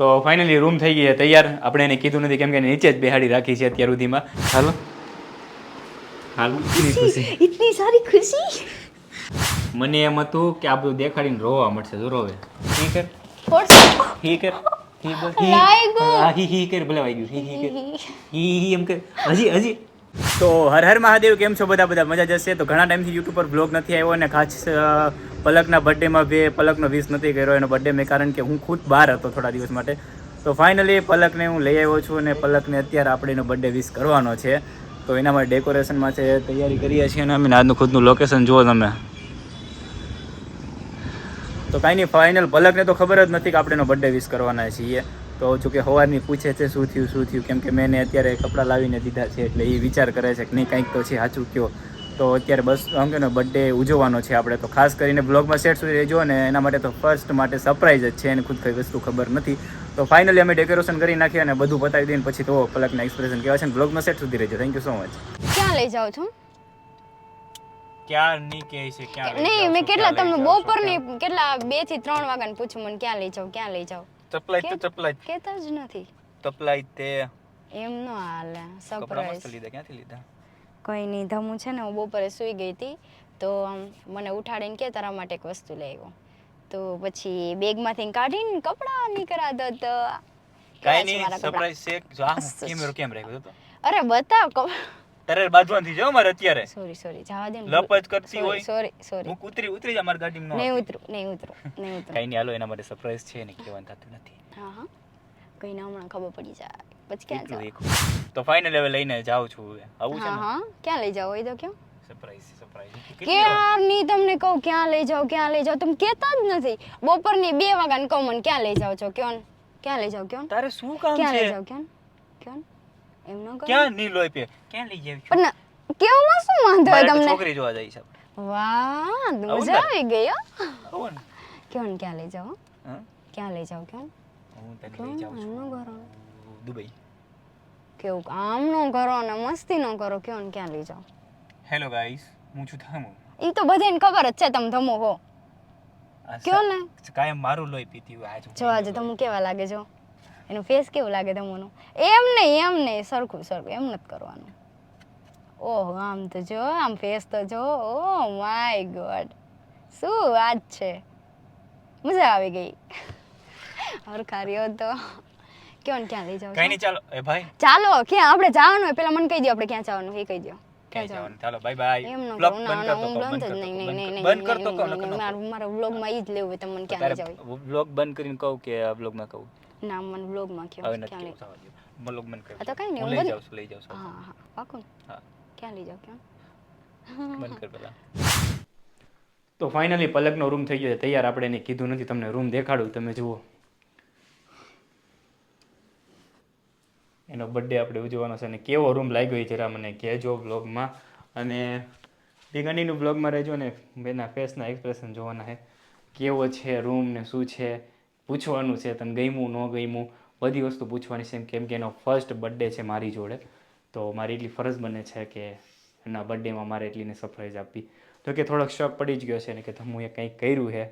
તો finally room થઈ ગઈ છે તૈયાર. આપણે એને કીધું નથી કેમ કે નીચે જ બેહાડી રાખી છે અત્યાર સુધીમાં. હાલો. હાલ. ઇતની સારી ખુશી. મને એમ હતું કે આ બધું દેખાડીને રોવા મળશે જો રોવે. હી કર. હી કર. હી હી હી કર ભલે વાગ્યું. હી હી કર. હી હી એમ કર. હજી હજી. તો હર હર મહાદેવ, કેમ છો બધા? બધા મજા જશે? તો ઘણા ટાઈમથી યુટ્યુબ પર બ્લોગ નથી આવ્યો અને ખાસ પલકના બર્થડેમાં બે, પલકનો વિશ નથી કર્યો એનો બર્થડે મેં કારણ કે હું ખુદ બહાર હતો થોડા દિવસ માટે. તો ફાઇનલી પલકને હું લઈ આવ્યો છું અને પલકને અત્યારે આપણે એનો બર્થડે વિશ કરવાનો છે. તો એના માટે ડેકોરેશનમાં છે, તૈયારી કરીએ છીએ અને અમે આજનું ખુદનું લોકેશન જુઓ તમે. તો કાંઈ નહીં ફાઇનલ પલકને તો ખબર જ નથી કે આપણે એનો બર્થડે વિશ કરવાના છીએ. તો જો કે સવારની પૂછે છે શું થયું શું થયું? કેમ કે મેં અત્યારે કપડાં લાવીને દીધા છે એટલે એ વિચાર કરે છે કે નહીં કંઈક તો છે સાચું કયો. તો અત્યારે બસ આમ કે બર્થડે ઉજવવાનો છે આપણે. તો ખાસ કરીને બ્લોગમાં સેટ સુધી રહેજો ને એના માટે તો ફર્સ્ટ માટે સરપ્રાઈઝ જ છે એને ખુદ કઈ વસ્તુ ખબર નથી. તો ફાઇનલી અમે ડેકોરેશન કરી નાખીએ અને બધું બતાવી દઈએ પછી તો પલકના એક્સપ્રેશન કહેવાય છે ને. બ્લોગમાં સેટ સુધી રહેજો. થેન્ક યુ સો મચ ક્યાં લઈ જાઓ છો? ક્યાં નહીં કહે છે ક્યાં નહીં મેં કેટલા તમને બપોરની કેટલા બેથી ત્રણ વાગ્યાને પૂછું મને ક્યાં લઈ જાઓ ક્યાં લઈ જાઓ? ચપલાઈ તો ચપલાઈ કેતા જ નથી. ચપલાઈ તે. એમ નો હાલે. સરપ્રાઈઝ મસ્ત લીધા ક્યાંથી લીધા? કોઈ નહીં ધમું છે ને હું બપોરે સૂઈ ગઈ હતી તો આમ મને ઉઠાડીને કે તારા માટે એક વસ્તુ લઈ આવ્યો તો પછી બેગમાંથી કાઢીને કપડાં નીકળ્યા દો તો કાઈ નહીં સરપ્રાઈઝ છે. જો આ. કેમેરો કેમ રાખ્યો તો અરે બતાવ તારે બાજવાથી જો મારે અત્યારે. સોરી સોરી જવા દે લપજ કરતી હોય. સોરી સોરી હું ઉતરી ઉતરી જા મારા ગાડીમાં નહીં ઉતરું નહીં ઉતરું નહીં ઉતરું. કઈ નહીં હાલો એના માટે સરપ્રાઈઝ છે ને કેવાનું થતું નથી. હા હા. કઈ ના હમણાં ખબર પડી જાય. પછી ક્યાં જાવ? તો ફાઇનલ હવે લઈને જાઉં છું હવે. આવું છે હા ક્યાં લઈ જાવ એ તો કેમ સરપ્રાઈઝ સરપ્રાઈઝ ક્યારની તમને કહું ક્યાં લઈ જાઓ ક્યાં લઈ જાઓ? તમે કહેતા જ નથી. બપોરની બે વાગ્યાને કહું મને ક્યાં લઈ જાઓ છો? ક્યાં ક્યાં લઈ જાઓ ક્યાં તારે શું કામ ક્યાં લઈ છે? જાઓ ક્યાં ક્યાં એમ ન કરો. ક્યાં નહીં લોહી પે ક્યાં લઈ જાવ છું? પણ ના, કેવામાં શું વાંધો હોય તમને? છોકરી જોવા જઈ છે. વાહ મજા આવી ગઈ હો. કેવન ક્યાં લઈ જાવ ક્યાં લઈ જાવ કેવન? હું તને લઈ જાઉં છું. ન કરો દુબઈ. કેવું આમ નો કરો ને મસ્તી નો કરો કેવન ક્યાં લઈ જાઓ? હેલો ગાઈસ હું છું થામુ એ તો બધાને ખબર જ છે તમે ધમો હો. કેવો ને કાયમ મારું લોહી પીતી હોય આજ જો આજે તમે કેવા લાગે જો? એનું ફેસ કેવું લાગે તમોનું? એમ નહીં એમ નહીં સરખું સરખું એમ નથી કરવાનું. ઓહ આમ તો જો આમ ફેસ તો જો. Oh my God. શું વાત છે? મજા આવી ગઈ. હરખા રહ્યો તો. કયો ને ક્યાં લઈ જાવ કઈ નહીં ચાલો. એ ભાઈ. ચાલો ક્યાં? આપણે જવાનું હોય પેલા મને કહી દો આપણે ક્યાં જવાનું એ કહી દો ચાલો બાય બાય બ્લોગ બંધ ના કર ના દો હું કહો, બંધ કરતો કહો મારું વ્લોગમાં ઈ જ લેવું હોય મને ક્યાં લઈ જાવ બ્લોગ બંધ કરીને કહું કે બ્લોગમાં કહું? ના મને વ્લોગમાં હવે કયો નથી કહેવું, જવા દ્યો. બ્લોગ કરી આ તો કાંઈ નહીં, હું લઈ જાઉં છું લઈ જાઉં છું. હા હા પાકું હા. ક્યાં લઈ જાવ ક્યાં? બંધ કર પેલા. તો ફાઇનલી પલકનો રૂમ થઈ ગયો છે. તૈયાર આપણે એને કીધું નથી તમને રૂમ દેખાડું તમે જુઓ. એનો બર્થડે આપણે ઉજવવાનો છે અને કેવો રૂમ લાગ્યો એ જરા મને કહેજો બ્લોગમાં અને બિગનીનું બ્લોગમાં રહેજો ને એના ફેસના એક્સપ્રેશન જોવાના છે. કેવો છે રૂમ ને શું છે? પૂછવાનું છે તને ગમ્યું ન ગમ્યું? બધી વસ્તુ પૂછવાની છે કેમ કે એનો ફર્સ્ટ બર્થડે છે મારી જોડે. તો મારી એટલી ફરજ બને છે કે એના બર્થડેમાં મારે એટલીને સરપ્રાઈઝ આપવી. તો કે થોડોક શોખ પડી જ ગયો છે ને કે હું એ કંઈક કર્યું છે.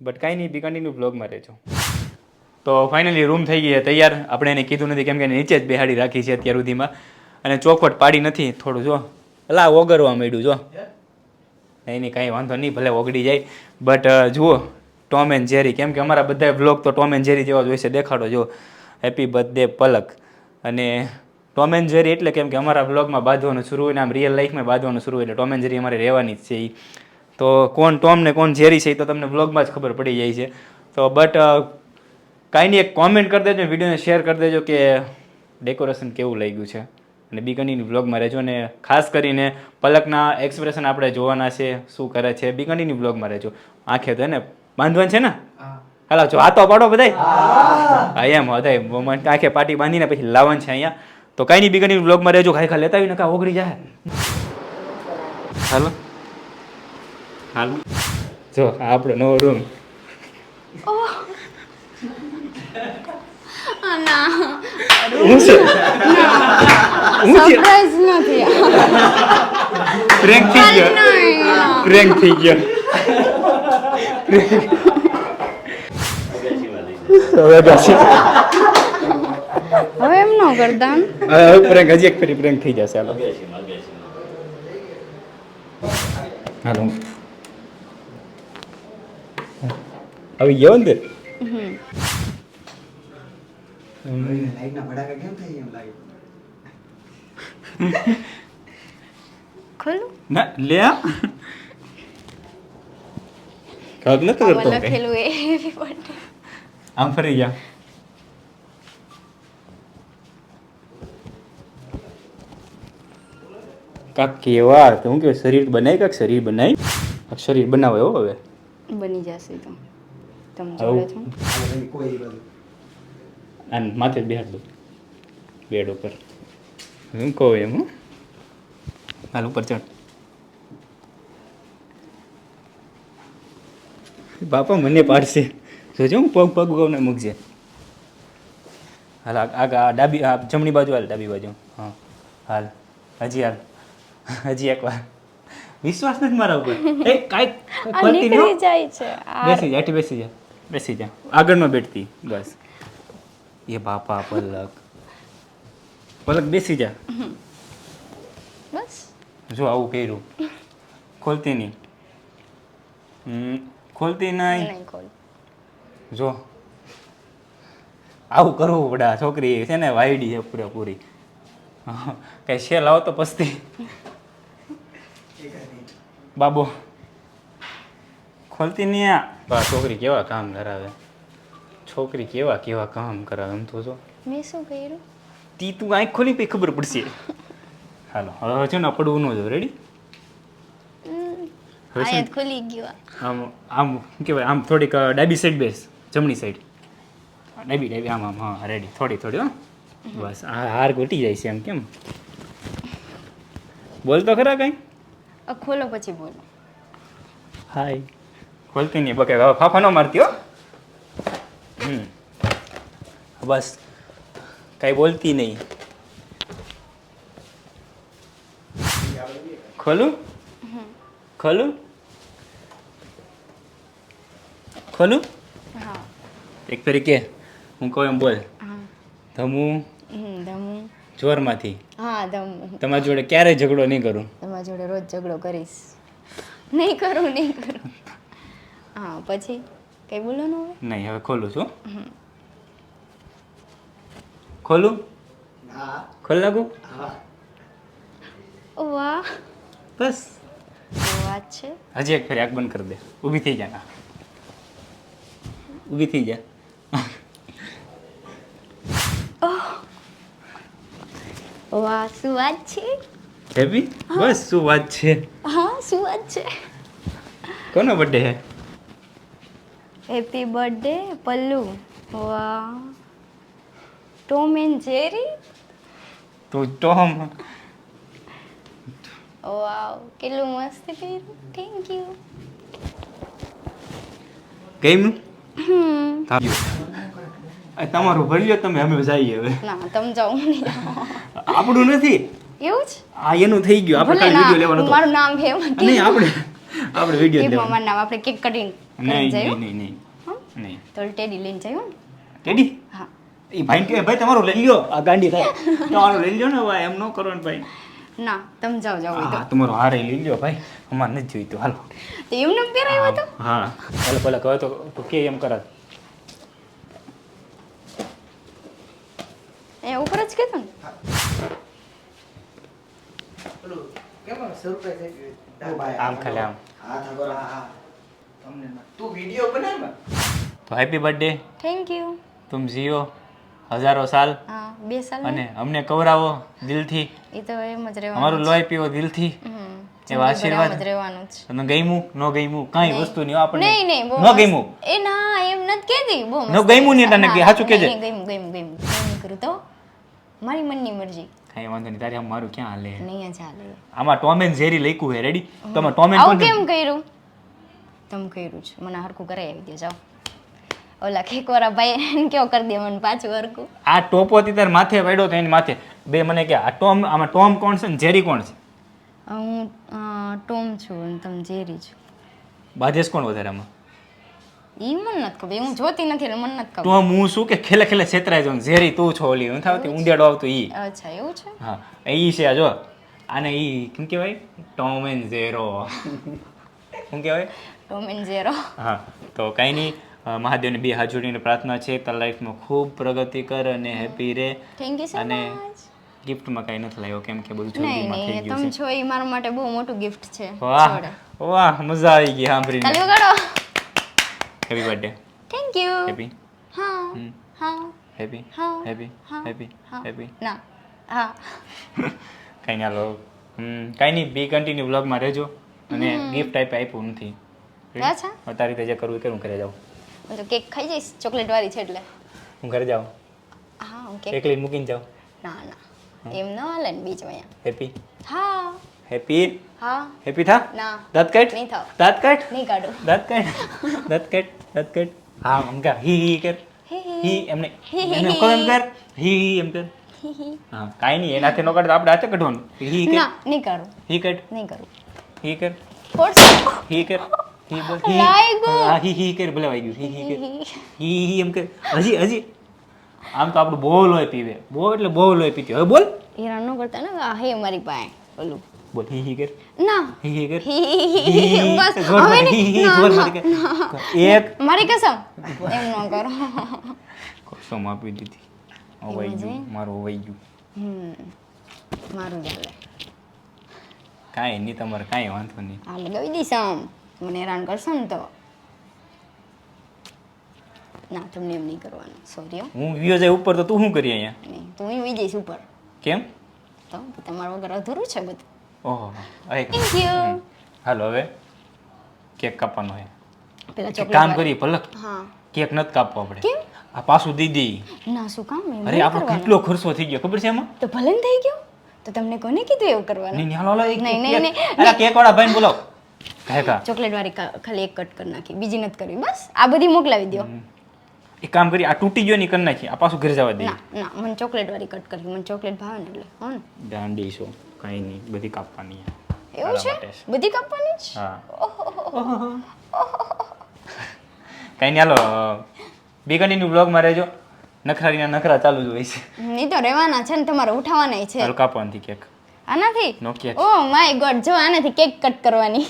બટ કાંઈ નહીં બિકાનીનું બ્લોગમાં રહેજો. તો ફાઇનલી રૂમ થઈ ગઈ છે તૈયાર. આપણે એને કીધું નથી કેમ કે એને નીચે જ બેહાડી રાખી છે અત્યાર સુધીમાં. અને ચોખવટ પાડી નથી થોડું જો. અલા ઓગરવા માંડ્યું જો. નહીં નહીં કાંઈ વાંધો નહીં ભલે ઓગળી જાય. બટ જુઓ. ટોમ એન્ડ જેરી કેમ કે અમારા બધા બ્લોગ તો ટોમ એન્ડ જેરી જેવા જ હોય છે. દેખાડો, જો. Happy birthday Palak. અને ટોમ એન્ડ જેરી એટલે કેમ કે અમારા બ્લોગમાં બાંધવાનું શરૂ હોય ને આમ રિયલ લાઈફમાં બાંધવાનું શરૂ હોય એટલે ટોમ એન્ડ જેરી અમારે રહેવાની જ છે એ તો કોણ ટોમ ને કોણ ઝેરી છે એ તો તમને બ્લોગમાં જ ખબર પડી જાય છે. તો બટ કાંઈ નહીં, એક કોમેન્ટ કરી દેજો વિડીયોને શેર કરી દેજો કે ડેકોરેશન કેવું લાગ્યું છે. અને બી કન્ટિન્યુ બ્લોગમાં રહેજો અને ખાસ કરીને પલકના એક્સપ્રેશન આપણે જોવાના છે, શું કરે છે, બીકનીની વ્લોગમાં રહેજો. આંખે તો એને બાંધવાનું છે ને? હાલો જો હાથો પાડો બધા હા. એમ હતા મને આંખે પાટી બાંધીને પછી લાવવાનું છે અહીંયા. તો કાંઈ નહીં બીગની બ્લોગમાં રહેજો ખાઈ ખા લેતા આવીને કાં ઓગળી જાય હાલો. હાલો. જો આપણે આપણો નવો રૂમ. પ્રેન્ક થઈ ગયો. પ્રેન્ક થઈ ગયો. હવે જશે હવે એમ ન કરતા. હવે પ્રેન્ક હજી એક ફરી પ્રેન્ક થઈ જશે હાલો. હાલો. આવી ગયો અંદર ખોલું? ના લે. કાક નથી કરતો. લખેલું એ હેપી બર્થડે આમ ફરી ગયા કાક કેવા તું હું કે શરીર બનાય કાક શરીર બનાય કાક શરીર બનાવે હો હવે બની જશે તો તમે આવું. જોડે છો અને માથે બેહાડ દો બેડ ઉપર હું કહું એમ હું હાલ ઉપર ચડ બાપા મને પાડશે. જોજો હું પગ પગ ઉગાવને મૂકજે. હાલ આ ડાબી આ જમણી બાજુ હાલ ડાબી બાજુ. હા. હાલ. હજી હાલ. હજી એક વાર વિશ્વાસ નથી મારા ઉપર. એ કાંઈક ફરતી નહીં જાય છે. બેસી જા એટી બેસી જા. બેસી જા. આગળમાં બેઠતી બસ. એ બાપા પલક. પલક બેસી જા. બસ. જો આવું કર્યું. ખોલતી નહીં. ખોલતી નહીં. જો આવું કરવું પડે. આ છોકરી છે ને વાયડી છે પૂરેપૂરી કઈ શેલ આવો તો પસ્તી. બાબો ખોલતી નહીં આ. બા છોકરી કેવા કામ કરાવે છોકરી કેવા કેવા કામ કરાવે? એમ તો જો. મેં શું કર્યું? તી તું આંખ ખોલી પછી ખબર પડશે. હાલો હવે છે ને પડવું ન જો રેડી હમ, હવે છે આયા ને જ ખુલી ગયો આમ આમ શું કહેવાય? આમ થોડીક ડાબી સાઈડ બેસ જમણી સાઈડ ડાબી ડાબી આમ આમ હા રેડી થોડી થોડી હો. બસ આ હાર ઘૂટી જાય છે એમ કેમ? બોલ તો ખરા કઈ. ખોલો પછી બોલો. હાય. ખોલતી નહીં બકે હવે ફાફા ન મારતી હો. હમ. બસ કાંઈ બોલતી નહીં. ખોલું? ખોલું? ખોલું? હા. એક ફેરી કે હું કહું એમ બોલ. હા. ધમું? ધમું. જોરમાંથી. હા ધમું. તમારી જોડે ક્યારેય ઝઘડો નહીં કરું. તમારી જોડે રોજ ઝઘડો કરીશ. નહીં કરું નહીં કરું. હા પછી? કઈ બોલવાનું હવે? નહીં હવે ખોલું છું. ખોલું? હા. ખોલ નાખું? હા. વાહ. બસ. વાત છે? હજી એક ફરી આગ બંધ કરી દે. ઊભી થઈ જા ના. ઊભી થઈ જા. વાહ શું વાત છે? હેપી? બસ શું વાત છે? હા શું વાત છે? કોનો બર્થડે હે? Happy birthday Pallu. વાહ. Tom and Jerry? તું ટોમ. વાવ કેટલું મસ્ત કર્યું થેન્ક યુ ગમ્યું હમ આ તમારું ભર્યો તમે અમે જઈએ હવે ના તમે જાઓ. આપણું નથી એવું જ આ એનું થઈ ગયું આપણે કાલે વિડિયો લેવાનો હતો મારું નામ છે નહીં આપણે આપણે વિડિયો લેવાનો મારું નામ આપણે કેક કટિંગ નહીં નહીં નહીં નહીં તો ટેડી લઈને જઈએ ને હા એ ભાઈ કે ભાઈ તમારું લઈ લ્યો આ ગાંડી થાય તમારું લઈ લ્યો ને ભાઈ એમ ન કરો ને ભાઈ ના તમે જાઓ જાઓ હા તમારો હારે લઈ લ્યો ભાઈ. અમારે નથી જોઈતું. હાલો. તો એમને પહેરાયો હતો હા ચાલો પેલા કહો તો તું કે એમ કરાત એ ઉપર જ કહેતો ને? પેલું કેમ આમ થઈ ગયું? ઓ ભાઈ, આમ ખાલી આમ. હાથ આગળ, હા, હા. તમને ના. તું વીડિયો બનાવ ને તો હેપી બર્થડે થેન્ક યુ તુમ જીઓ હજારો સાલ હા બે સાલ અને અમને કવરાવો દિલથી. એ તો એમ જ રહેવાનું અમારું લોહી પીવો દિલથી. એવા આશીર્વાદ. રહેવાનું જ. તમે ગઈમું ન ગઈમું કાંઈ વસ્તુ નહીં આપણે નહીં નહીં ન. ગઈમું એ ના એમ નથી કેતી બહુ ન ગમ્યું નહીં તને સાચું. નહીં, ગમ્યું ગમ્યું ગમ્યું. એમ કરું તો. મારી મનની મરજી. કાંઈ વાંધો નહીં તારે આમ મારું ક્યાં હાલે? નહીં ચાલે આમાં ટોમ એન્ડ જેરી લખ્યું હે રેડી તમે ટોમેન ટોમ એન્ડ કેમ કર્યું? તમે કર્યું છે મને હરખું કરાવી આવી દે જાઓ. ઓલા કેક ભાઈ ભાઈ કેવો કરી દે મને પાછું હરખું. આ ટોપો હતી તાર માથે પડ્યો તો એની માથે. બે મને કે આ ટોમ આમાં ટોમ કોણ છે ને જેરી કોણ છે? હું ટોમ છું અને તમે જેરી છું. બાજેશ કોણ વધારે આમાં? ઈ મને નથી ખબર. હું જોતી નથી એટલે મને નથી તો ખબર. આમ હું શું કે ખેલે ખેલે છેતરાઈ જાઉં. ઝેરી તું છો ઓલી. હું થાવતી ઊંડિયાડો આવતો ઈ. અચ્છા એવું છે? હા. ઈ છે આ જો. આને ઈ કેમ કહેવાય? Tom and zero. શું કહેવાય? Tom and zero. હા. તો કાંઈ નહીં. મહાદેવને બે હાજરીની પ્રાર્થના છે તારા લાઈફમાં ખૂબ પ્રગતિ કર અને હેપી રહે થેન્ક યુ સો અને મચ ગિફ્ટમાં કાંઈ નથી લાવ્યો કેમ કે બધું જલ્દીમાં થઈ ગયું તમે છો. એ મારા માટે બહુ મોટું ગિફ્ટ છે. વાહ વાહ મજા આવી ગઈ સાંભળીને. તાલી વગાડો happy birthday thank you happy હા. હા. હેપી હા હેપી હેપી હેપી ના હા. કાંઈ ના લો. હમ, કાંઈ નહીં બી કન્ટિન્યુ બ્લોગમાં રહેજો. અને ગિફ્ટ ટાઈપ આપ્યું નથી. અચ્છા તારી રીતે જે કરવું એ કરું કરે જાઉં. હું તો કેક ખાઈ જઈશ? ચોકલેટ વાળી છે એટલે. હું ઘરે જાઉં. હા હું કેક એકલી મૂકીને જાઉં. ના ના. એમ ન હાલે ને બીજું અહીંયા. હેપી. હા. હેપી? હા. હેપી થા? ના. દાંત કાઢ. નહીં થાવ. દાંત કાઢ. નહીં કાઢો. દાંત કાઢ. દાંત કાઢ. દાંત કાઢ. હા અંકા હી હી કર. હી એમને. એમને કોણ એમ કર. હી હી એમ કર. હી કાંઈ નહીં. એનાથી ન કાઢ તો આપણે હાથે કાઢવાનું. હી કર ના નહીં કરું હી કટ નહીં કરું. હી કર. ફોર્સ હી કર. હી બોલ હી. હા હી હી કર ભલે વાગ્યું હી હી કર. હી. એમ કર. હજી હજી. આમ તો આપણું બહુ લોહી પીવે. બહુ એટલે બહુ લોહી પીતી હવે બોલ. હેરાન ન કરતા ને આ હે મારી પાસે ઓલું. બોલ હી હી કર. ના. હી હી કર. બસ હવે નહીં. એક. મારી કસમ? એમ ન કરો. કસમ આપી દીધી. અવાઈ ગયું. મારું અવાઈ ગયું. હમ. મારું ચાલે કાંઈ નહીં તમારે કાંઈ વાંધો નહીં. આ લગાવી દઈશ આમ. મને હેરાન કરશો ને તો. ના તમને એમ નહીં કરવાનું. સોરી હું. વિયો જાય ઉપર તો તું શું કરી અહીંયા? નહીં તું અહીં જઈશ ઉપર. કેમ? તો તમારો વગર અધૂરું છે બધું. ઓહો થેન્ક યુ હાલો હવે કેક કાપવાનો હે પેલા ચોકલેટ કામ કરી પલક હા. કેક નથી કાપવો આપણે. કેમ? આ પાછું દીદી ના શું કામ? અરે આપણો કેટલો ખર્ચો થઈ ગયો ખબર છે એમાં તો ભલે ને થઈ ગયો. તો તમને કોને કીધું એવું કરવાનું? નહીં હાલો એક નહીં, નહીં, કેક- નહીં, કેક વાળા ભાઈને બોલાવો. ચોકલેટ વાળી ખાલી એક કટ કરી નાખી. બીજી નથી કરવી. બસ આ બધી મોકલાવી દો એક કામ કરી આ તૂટી ગયો ની કરી નાખી આ પાછું ઘરે જવા દે ના ના મને ચોકલેટ વાળી કટ કરવી. મને ચોકલેટ ભાવે ને એટલે. હો ને. દાંડી છો. કઈ નહીં બધી કાપવાની એવું છે? બધી કાપવાની છે હા. કઈ નહીં હાલો બીગણીનું બ્લોગમાં રહેજો. નખરારીના નખરા ચાલુ જ હોય છે. નહીં તો રહેવાના છે ને તમારે ઉઠાવવાના છે. હાલો કાપવાની કેક. આનાથી? Nokia. ઓ માય ગોડ જો આનાથી કેક કટ કરવાની.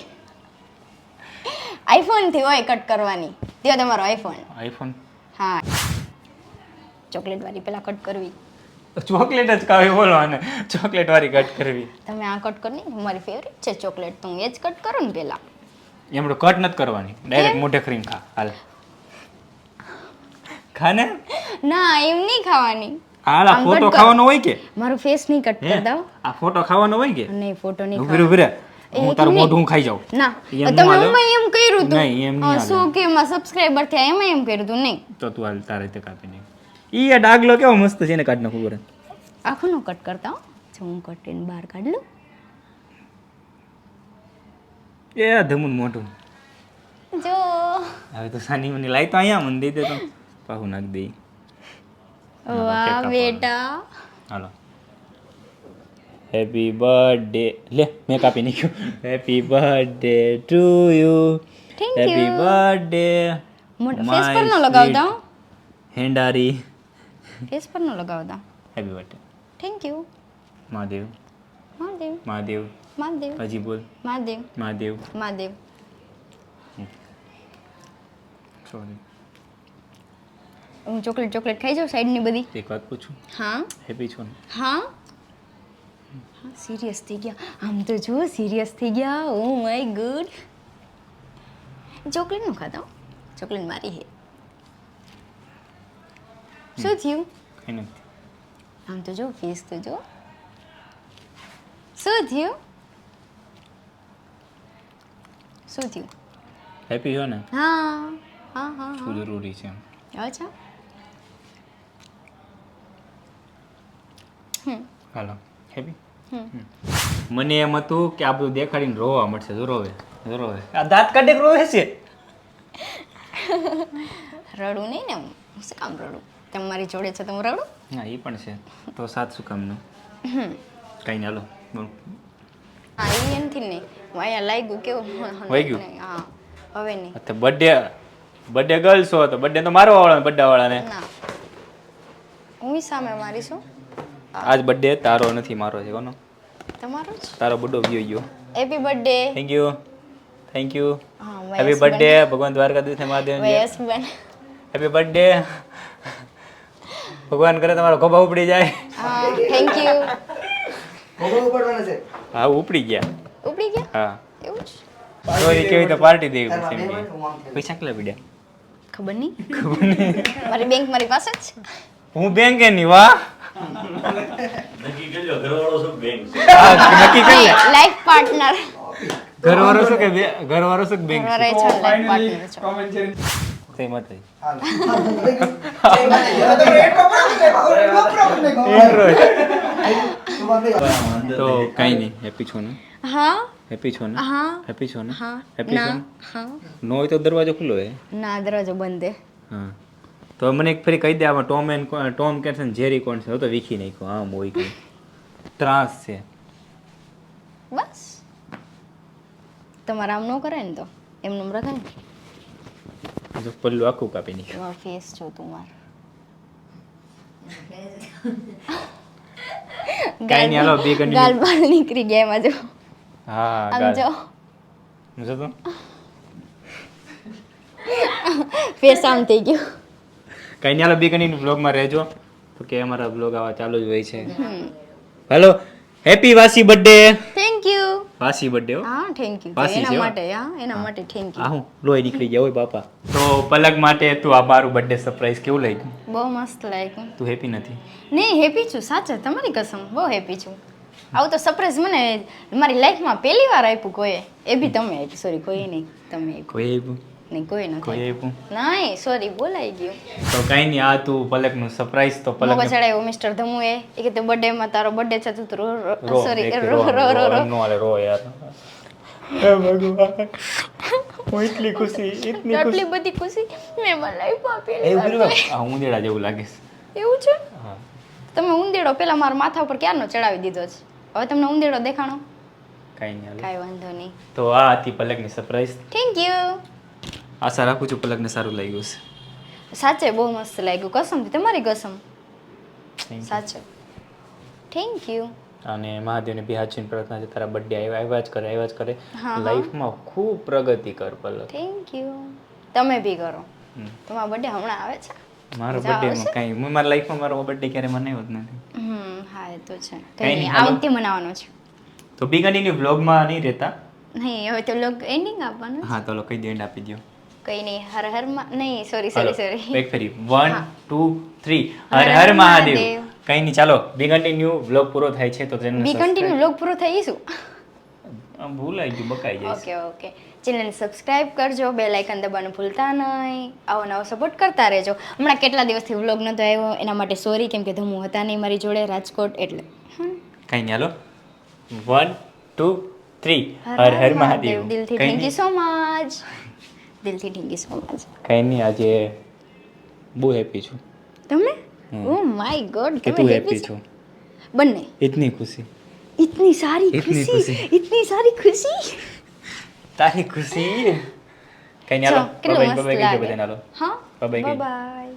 આઈફોનથી હોય કટ કરવાની. તે તમારો આઈફોન આઈફોન હા. ચોકલેટ વાળી પેલા કટ કરવી. ચોકલેટ જ કાવે બોલો આને. ચોકલેટ વાળી કટ કરવી. તમે આ કટ કરી મારી ફેવરેટ છે ચોકલેટ તો હું એ જ કટ કરો ને પેલા. એમડો કટ નથી કરવાની. ડાયરેક્ટ મોઢે ખરીને ખા. હાલ. ખાને? ના એમ નહીં ખાવાની. આલા ફોટો ખાવાનો હોય કે? મારું ફેસ નહીં કટ? કરી દઉં. આ ફોટો ખાવાનો હોય કે? નહીં ફોટો નહીં ઊભી ઊભી હું તારું મોઢું ખાઈ જાઉં. ના તમે એમાં એમ કર્યું તું. નહીં, એમ નહીં શું કે એમાં સબસ્ક્રાઇબર થયા એમાં એમ કર્યું તું નહીં? તો તું હાલ તારે તે કાપી નહીં ઈ આ ડાગલો કેવો મસ્ત છે ને કાઢ નાખું બરે આખું નો કટ કરતા જો હું કટીને બહાર કાઢ લઉં. એ ધમુન મોઢું. જો. હવે તો સાની મને લાઈ તો અહીંયા મને દઈ દે તો. પાછું નાખ દે. વાહ બેટા. હાલો. હેપી બર્થડે લે મેં કાપી નાખ્યું. Happy birthday to you happy. Birthday face પર નો લગાવતા. હેન્ડારી ફેસ પર નો લગાવતા. Happy birthday thank you Mahadev. Mahadev. Mahadev. Mahadev. હજી બોલ. મહાદેવ. મહાદેવ. મહાદેવ. સોરી હું ચોકલેટ ચોકલેટ ખાઈ જાઉં સાઈડની બધી? એક વાત પૂછું? હા. હેપી છો ને? હા. સિરિયસ થઈ ગયા. આમ તો જો સિરિયસ થઈ ગયા. ઓ માય ગુડ ચોકલેટનું ખાતા ચોકલેટ મારી હે શું થયું? કંઈ નથી. આમ તો જો ફેસ તો જો શું થયું? શું થયું? હેપી હો ને? હા હા હા શું જરૂરી છે અચ્છા હમ. હાલો હેપી મને એમ હતું કે આ બધું દેખાડીને રોવા મળશે. જો રોવે જો રોવે આ દાંત કાઢે કે રોવે છે? રડું નહીં ને હું? હું શું કામ રડું? તમે મારી જોડે છે તો હું રડું? હા એ પણ છે. તો સાત શું કામનું? કઈ નહીં હાલો. બોલ. હા એ એમથી નહીં હું અહીંયા લાગ્યું કેવું વાઈ ગયું? હા હવે નહીં. તો બર્થડે બર્થડે ગર્લ્સ હો તો બર્થડે તો મારો વાળા બર્થડે વાળાને ના. હું સામે મારીશું આજ બર્થડે તારો નથી મારો છે કોનો? તમારો જ? તારો બડો ગયો. ગયો happy birthday thank you thank you happy birthday ભગવાન દ્વારકાધીશ મહાદેવ હેપી બર્થડે ભગવાન કરે તમારો ખોબા ઉપડી જાય. થેન્ક યુ ભોગવવું ઉપડવાના છે. હા ઉપડી ગયા. ઉપડી ગયા? હા. એવું જ? સોરી કેવી તો પાર્ટી દેવી પડશે. પૈસા કેટલા પડ્યા? ખબર નહીં. મારી બેંક મારી પાસે જ? હું બેંકે ની વાહ. નક્કી કરજો ઘરવાળો શું બેંક નક્કી કરી લે. લાઈફ પાર્ટનર ઘરવાળો શું કે ઘરવાળો શું કે બેંક ઘરે છે. તું આમ નહીં. તો કઈ નહીં હેપી છો ને? હા? હેપી છો ને? હા. હેપી છો ને? હા. હેપી છો ને? હા. નો હોય તો દરવાજો ખુલ્લો હે. ના દરવાજો બંધ હે. હા. તો મને એક ફરી કહી દે આમાં ટોમ એન્ડ ટોમ કેન્સ અને જેરી કોણ છે? હું તો વીખી નાખ્યો. આમ હોય ગયું ત્રાસ છે. બસ. તમારે આમ ન કરે ને તો. એમનું રખાય ને. જો પલ્લું આખું કાપી નાખ્યું. ફેસ જો તું માર. કાંઈ નહીં, હાલો, બી કન્ટિન્યુ ગાલ બાર નીકળી ગયા એમાં જો. હા આમ જો. જો તો ફેસ આમ થઈ ગયું. કઈ નહીં બી કન્ટિન્યુ બ્લોગમાં રહેજો. તો કે અમારા બ્લોગ આવા ચાલુ જ હોય છે. હેલો હેપી વાસી બર્થડે થેન્ક યુ વાસી બર્થડે હા. થેન્ક યુ એના માટે હા એના માટે થેન્ક આ યુ હું લોહી નીકળી ગયા હોય બાપા. તો પલક માટે તું આ મારું બર્થડે સરપ્રાઈઝ કેવું લાગ્યું? બહુ મસ્ત લાગ્યું. તું હેપી નથી? નહીં હેપી છું સાચે તમારી કસમ બહુ હેપી છું. આવું તો સરપ્રાઈઝ મને મારી લાઈફમાં પહેલી વાર આપ્યું કોઈએ. એ બી તમે સોરી કોઈ નહીં તમે કોઈ આપ્યું? નહીં કોઈ નથી. આપ્યું નહીં સોરી બોલાઈ ગયું. તો કઈ નહીં આ તું પલકનું સરપ્રાઈઝ તો પલક પલક પછાડે મિસ્ટર ધમુ એ કે તે બર્થડે માં તારો બર્થડે છે. તું રો સોરી રો રો રો રો નો આલે રો યાર. હે ભગવાન. હું એટલી ખુશી એટલી ખુશી. બધી ખુશી મેં મારી લાઈફમાં એ પહેલી વાર ઊભી આ ઉંદેડા જેવું લાગે છે. એવું છે? હા. તમે ઉંદેડો પેલા મારા માથા ઉપર ક્યારનો ચડાવી દીધો છે? હવે તમને ઉંદેડો દેખાણો? કઈ નહીં કઈ વાંધો નહીં. તો આ હતી પલકની સરપ્રાઈઝ થેન્ક યુ આશા રાખું છું પલકને સારું લાગ્યું છે સાચે બહુ મસ્ત લાગ્યું. કસમથી તમારી કસમ. સાચે. થેન્ક યુ અને મહાદેવને બી હાચીને પ્રાર્થના છે તારા બર્થડે આવ્યા આવ્યા જ કરે આવ્યા જ કરે. લાઈફમાં ખૂબ પ્રગતિ કર પલક. થેન્ક યુ તમે બી કરો. તમારો બર્થડે હમણાં આવે છે? મારો બર્થડે કઈ હું મારા લાઈફમાં મારો બર્થડે ક્યારે મનાવ્યો જ નથી. હમ હા એ તો છે. કંઈ. આ વખતે મનાવવાનો છે. તો બી કન્ટિન્યુ વ્લોગમાં નહીં રહેતા? નહીં હવે તો લોગ એન્ડિંગ આપવાનું હા તો કઈ દે એન્ડ આપી દો કઈ નહીં હર હર નહીં સોરી સોરી સોરી એક ફરી. One. Two three Har Har Mahadev. કઈ નહીં ચાલો બી કન્ટિન્યુ બ્લોગ પૂરો થાય છે તો ચેનલ બી કન્ટિન્યુ બ્લોગ પૂરો થઈ શું? ભૂલાઈ ગયું બકાઈ જાય ઓકે ઓકે. ચેનલને સબસ્ક્રાઇબ કરજો બે લાઇકન દબાવવાનું ભૂલતા નહીં. આવો નવો સપોર્ટ કરતા રહેજો. હમણાં કેટલા દિવસથી વ્લોગ નહોતો આવ્યો એના માટે સોરી કેમ કે ધમુ હતા નહીં મારી જોડે રાજકોટ એટલે. કઈ નહીં હાલો. One two three Har Har Mahadev. દિલથી થેન્ક યુ સો મચ દિલથી થેન્ક સો મચ કંઈ નહીં આજે બહુ હેપી છું. Oh તમે ઓ માય ગોડ તમે હેપી છું? બંને. ઇતની ખુશી. ઇતની સારી ખુશી? ઇતની સારી ખુશી? તારી ખુશી? કંઈ નહીં આલો બાય બાય કહેજો બધાને આલો બાય બાય